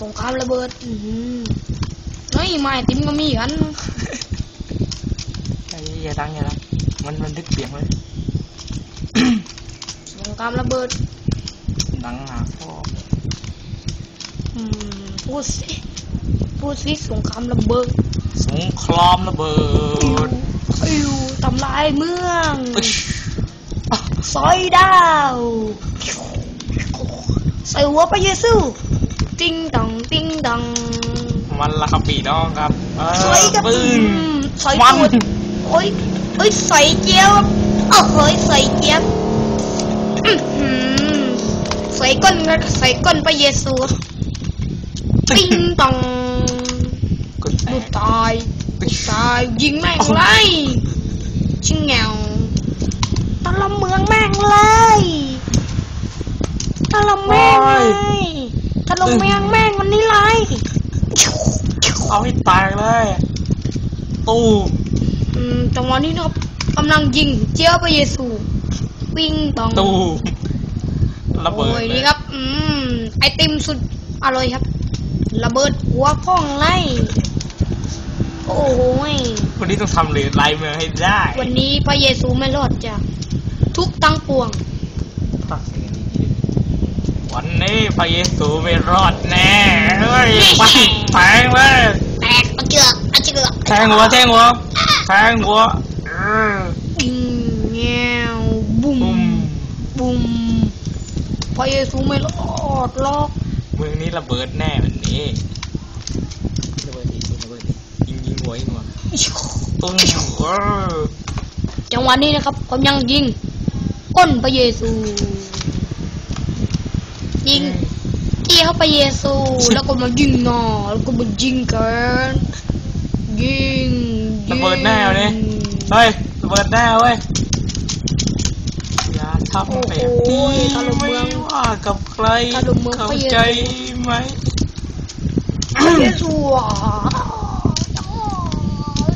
สงครามระเบิด อือหือน้อยไม้ติมก็มีกันไอ้อย่าดังอย่าดังมันมันดึกเสียงเลยสงครามระเบิด ดังหาพ่ออืมพูดสิพูดสิสงครามระเบิด สงครามระเบิดอิวทำลายเมืองอึ๊ชซอยดาวใส่หัวพระเยซูติ้งดองติ้ง ดองมันละครับปีน้องครับเออใส่กระปึ้ตุ้งมใส่มันตูดโอ้ยโอ้ยใส่เจียวโอ้เฮ้ยใส่เจียวอื้อหือใส่ก้นใส่ก้นพระเยซูติ้งดองกดแตดูกตายดูตายยิงแม่งเลยชิงแงวตะลำเมืองแม่งเลยตะลำแม่งเลยตะลำเมืองแม่งวันนี้เลย เอาให้ตายเลย ตู้อืมจังหวะนี้นะครับกำลังยิงเจ้าพระเยซูวิ่งตองตู้ระเบิดโอ้ยเลยนี่ครับ อืมไอติมสุดอร่อยครับ ระเบิดหัวพ่องไล่โอ้ยวันนี้ต้องทำเลยไล่เมืองให้ได้ วันนี้พระเยซูไม่รอดจากทุกตั้งปวงฟังเสียงดีๆวันนี้พระเยซูไม่รอดแน่เฮ้ยไปแทงเลย แทงหัวแทงหัวแทงหัวเอออิงแงวบุ้มบุ้มบุ้มพระเยซูไม่รอดหรอกเมืองนี้ระเบิดแน่วันนี้ระเบิดอีกระเบิดอีกยิงยิงหัวยิงหัวตุ้มเออจังหวะนี้นะครับผมยังยิงก้นพระเยซู ยิงเกี่ยวพระเยซูแล้วก็มายิงหนอแล้วก็มายิงกันยิงยิง ระเบิดแน่วันนี้ เฮ้ยระเบิดแน่เว้ยอย่าทำแบบนี้ไม่ว่ากับใครเข้าใจไหมพระเยซูอะ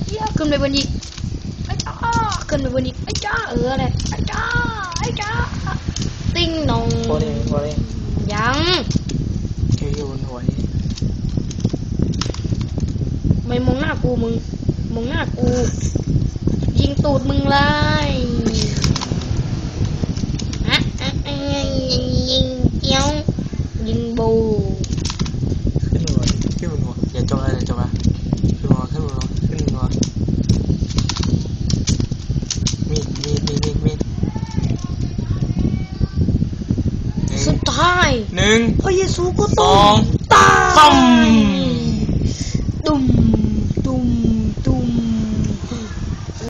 เยี่ยขึ้นไปบนอีกไอ้จ้าขึ้นไปบนอีกไอ้จ้าเออเลยไอ้จ้าไอ้จ้าติ้งนองโบเด้โบเด้ยังเฮ้ยบนหัวนี่ไม่มองหน้ากูมึงมองหน้ากู ยิงตูดมึงเลยอะอะยิงยิงเกี้ยวยิงบูขึ้นหัวขึ้นบนหัวอย่าจมเลยอย่าจมนะขึ้นหัวขึ้นหัวขึ้นหัวมีดมีดมีดมีดมีดสุดท้ายหนึ่งพระเยซูก็ต้องตาย